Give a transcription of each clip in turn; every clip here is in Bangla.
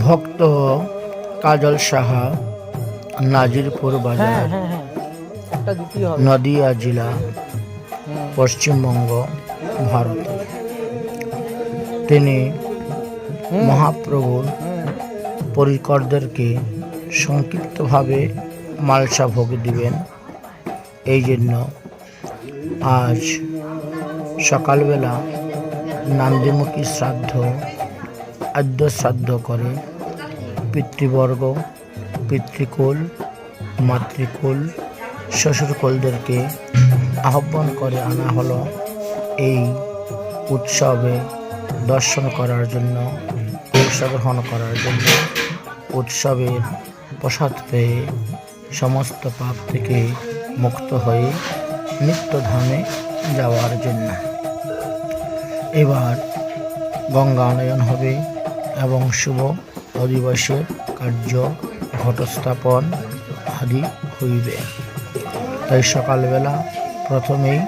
ভক্ত কাজল সাহা নাজিরপুর হ্যাঁ বাজার হ্যাঁ। হ্যাঁ হবে। নদিয়া জেলা পশ্চিমবঙ্গ ভারত। তিনি মহাপ্রভুর পরিকরদেরকে সংক্ষিপ্তভাবে মালসা ভোগ দিবেন। এই জন্য আজ সকালবেলা নান্দিমুখী শ্রাদ্ধ আদ্য শ্রাদ্ধ করে। পিতৃবর্গ, পিতৃকুল, মাতৃকুল, শ্বশুরকুলদেরকে আহ্বান করে আনা হলো এই উৎসবে দর্শন করার জন্য, অংশগ্রহণ করার জন্য। উৎসবের প্রসাদ পেয়ে সমস্ত পাপ থেকে মুক্ত হয়ে নিত্যধামে যাওয়ার জন্য। এবার গঙ্গানয়ন হবে। এবং শুভ অধিবাসের কার্য ঘটস্থাপন আদি হইবে। তাই সকালবেলা প্রথমেই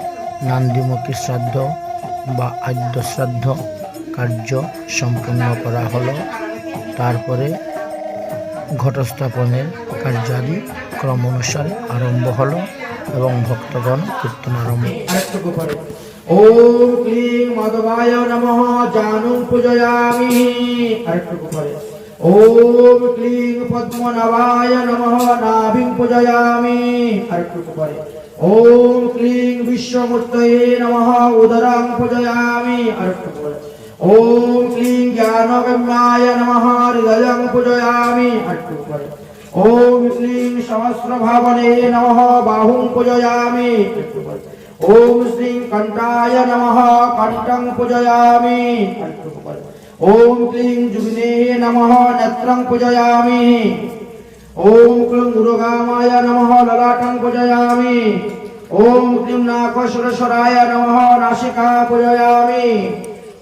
নান্দিমুখী শ্রাদ্ধ বা আদ্য শ্রাদ্ধ কার্য সম্পন্ন করা হলো। তারপরে ঘটস্থাপনের কার্যাদি ক্রম অনুসারে আরম্ভ হলো এবং ভক্তগণ কীর্তন আরম্ভ ওম ক্লিং মাধবায় নমঃ জানুং পূজয়ামি। আরেকটুকু পরে ওম ক্লিং পদ্মনাভায় নমঃ, নাভিং পূজয়ামি। আরেকটুকু পরে ওম ক্লিং বিশ্বমূর্তয়ে নমঃ, উদরাং পূজয়ামি। আরেকটুকু পরে ওম ক্লিং জ্ঞানগম্যায় নমঃ, হৃদয়ং পূজয়ামি। আরেকটুকু পরে ওম ক্লিং সহস্রভাবনে নমঃ, বাহুং পূজয়ামি। আরেকটুকু পরে ওম শ্রী কণ্ঠায় নমঃ, কণ্ঠং পূজয়ামি। ওম ক্লিং যুগ্নে নমঃ, নেত্রং পূজয়ামি। ওম ক্লিং দুর্গামায় নমঃ, ললাটং পূজয়ামি। ওম ক্লিং নাকশ্বরেশ্বরায় নমঃ, নাসিকা পূজয়ামি।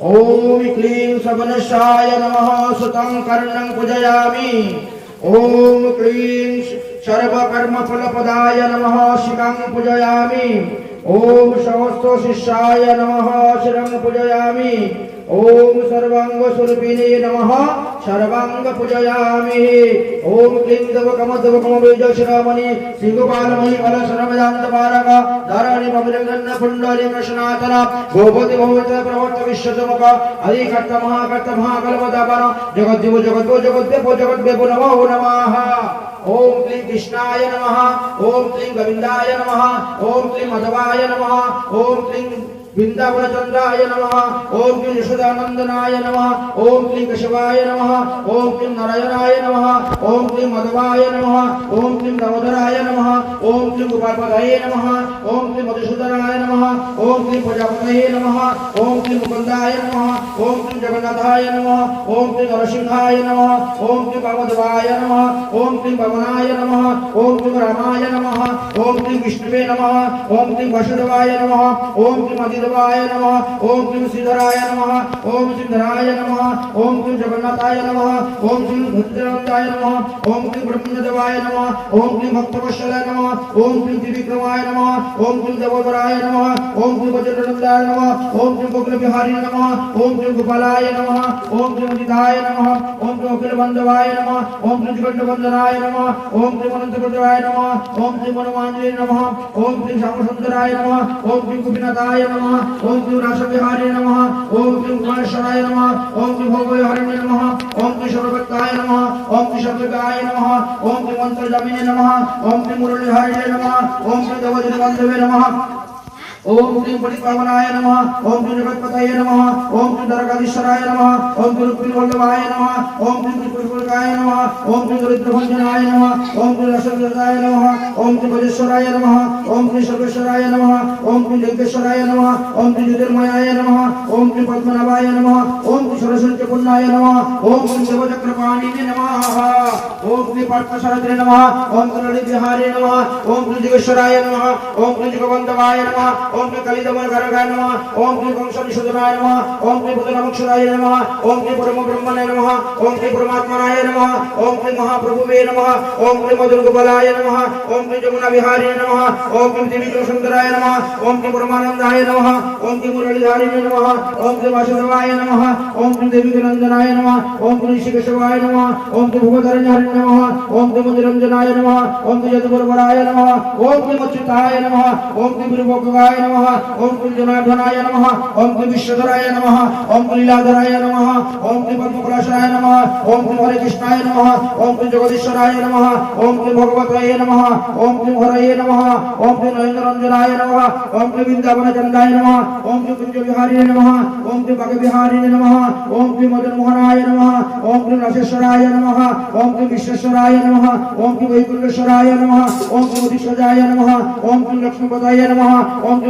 ওম ক্লিং সবনেশায় নমঃ, সুতং কর্ণং পূজয়ামি। ওম ক্লিং সর্বকর্মফলপদায় নমঃ শিকাং পূজয়ামি। ওম সমস্ত শিষ্যায় নমঃ শিরং পূজয়ামি ওম সর্বাঙ্গ স্বরূপিণে নমঃ সর্বাঙ্গ পূজয়ামি ওম ক্লিং দেব কম দেব কম বীজ শিরোমণি সিংহপালময়ী কল সর্বজান্ত পারক ধারণি পবিত্রন্ন পুণ্ডরী কৃষ্ণাতন গোপতি ভগবত প্রবর্ত বিশ্বতমক আদি কর্త মহাকর্త মহাকল্পদাপন জগদ্দেব জগদ্দেব জগদ্দেব জগদ্দেব নমো নমঃ ওম ক্লিং কৃষ্ণায় নমঃ ওম ক্লিং গোবিন্দায় নমঃ ওম ক্লিং মাধবায় নমঃ ওম ক্লিং বৃন্দাবনচন্দ্রায় নমঃ ওম ক্লিং যশোদানন্দনায় নমঃ ওম ক্লিং কেশবায় নমঃ ওম ক্লিং নারায়ণায় নমঃ ওম ক্লিং মাধবায় নমঃ ওম ক্লিং দামোদরায় নমঃ ওম ক্লিং গোপালপদায় নমঃ ওম ক্লিং মধুসূদনায় নমঃ ওম ক্লিং প্রজাপতয়ে নমঃ ওম ক্লিং মুকুন্দায় নমঃ ওম ক্লিং জগন্নাথায় নমঃ ওম ক্লিং নরসিংহায় নমঃ ওম ক্লিং বামদেবায় নমঃ ওম ক্লিং পবনায় নমঃ ওম ক্লিং রামায় নমঃ ওম ক্লিং বিষ্ণুবে নমঃ ওম ক্লিং বসুদেবায় নমঃ ওম ক্লিং অদিদেবায় নমঃ ওম ক্লিং শ্রীধরায় নমঃ ওম শ্রীধরায় নমঃ ওম ক্লিং জগন্নাথায় নমঃ ওম ক্লিং ভদ্রান্তায় নমঃ ওম ক্লিং ব্রহ্মদেবায় নমঃ ওম ক্লিং ভক্তবৎসলায় নমঃ ওম ক্লিং ত্রিবিক্রমায় নমঃ ওম ক্লিং দেবোদরায় নমঃ ওম ক্লিং বজ্রনন্দায় নমঃ ওম ক্লিং গোকুলবিহারী নমঃ ওম ক্লিং গোপালায় নমঃ ওম ক্লিং উদিতায় নমঃ ওম ক্লিং অখিলবন্ধবায় নমঃ ওম ক্লিং জগন্নবন্দনায় নমঃ ওম ক্লিং অনন্তপ্রদেবায় নমঃ ওম ক্লিং মনোমাঞ্জলি নমঃ ওম ক্লিং শ্যামসুন্দরায় নমঃ ওম ক্লিং গোপীনাথায় নমঃ ওম ক্লিং রাসবিহারী নমঃ ওম ओम क्लीं रासविहारे नमः ओम क्लीं उमाशराय नमः ओम क्लीं भोगविहारिणे नमः ओम क्लीं सर्वकाय नमः ओम क्लीं सर्वकाय नमः ओम क्लीं मंत्रजामिने नमः ओम क्लीं मुरलीहारिणे नमः ओम क्लीं देवदिनवन्दवे नमः पटिपावनाय नमः ओम क्लीं जगत्पतये नमः ओम क्लीं दरगाधीश्वराय नमः ओम क्लीं रुक्मिणवल्लभाय नमः ओम क्लीं पुष्पकाय नमः ओम क्लीं दरिद्रभञ्जनाय नमः ओम क्लीं रसविदाय नमः ओम क्लीं भजेश्वराय नमः ओम क्लीं सर्वेश्वराय नमः ओम क्लीं जगदेश्वराय नमः ओम क्लीं ज्योतिर्मयाय नमः ओम क्लीं पद्मनाभाय नमः ओम क्लीं सरस्वतीपुण्याय नमः ओम क्लीं देवचक्रपाणिने नमः ओम क्लीं पार्थसारथिने नमः ओम क्लीं ललितविहारे नमः ओम क्लीं जगेश्वराय नमः ओम क्लीं जगवन्धवाय नमः ওম শ্রী কালিদমন কারকায় নমঃ ওম শ্রী কংস নিষোধনায় নমঃ ওম শ্রী ভূতনামক্ষরায় নমঃ ওম শ্রী পরম ব্রহ্মণে নমঃ ওম শ্রী পরমাত্মনায় নমঃ ওম শ্রী মহাপ্রভুবে নমঃ ওম শ্রী মধুর গোপালায় নমঃ ওম শ্রী যমুনা বিহারিণে নমঃ ওম শ্রী দেবী সুন্দরায় নমঃ ওম শ্রী পরমানন্দায় নমঃ ওম শ্রী মুরলীধারিণে নমঃ ওম শ্রী বাসুদেবায় নমঃ ওম শ্রী দেবী নন্দনায় নমঃ ওম শ্রী ঋষিকেশবায় নমঃ ওম শ্রী ভূপধরণায় নমঃ ওম শ্রী মন্দিরঞ্জনায় নমঃ ওম শ্রী যদুবরবরায় নমঃ ওম শ্রী মচ্যুতায় নমঃ ওম শ্রী গুরুভোগায় নমঃ ওম শ্রী জনার্দনায় নমঃ ওম শ্রী বিশ্বধরায় নমঃ ওম শ্রী লীলাধরায় নমঃ ওম শ্রী পদ্মপলাশায় নমঃ ওম শ্রী হরে কৃষ্ণায় নমঃ ওম শ্রী জগদীশ্বরায় নমঃ ওম শ্রী ভগবতায় নমঃ ওম শ্রী হরয়ে নমঃ ওম শ্রী নরেন্দ্রঞ্জনায় নমঃ ওম শ্রী বৃন্দাবনচন্দায় নমঃ ওম শ্রী কুঞ্জবিহারিণে নমঃ ওম শ্রী বাগবিহারিণে নমঃ ওম শ্রী মদনমোহনায় নমঃ ওম শ্রী রসেশ্বরায় নমঃ ওম শ্রী বিশ্বেশ্বরায় নমঃ ওম শ্রী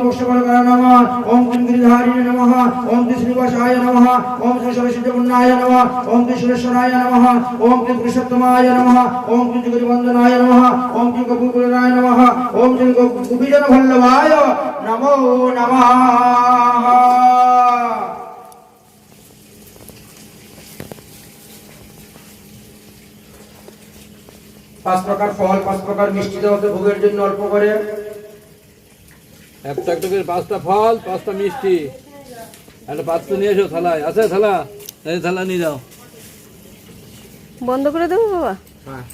পাঁচ প্রকার ফল পাঁচ প্রকার মিষ্টি দেওয়া ভোগের জন্য অল্প করে। একটা একটা পাঁচটা ফল পাঁচটা মিষ্টি। একটা পাত্র নিয়ে এসো থালায়। আছে থালা? এই থালা নিয়ে যাও। বন্ধ করে দেবো বাবা? হ্যাঁ।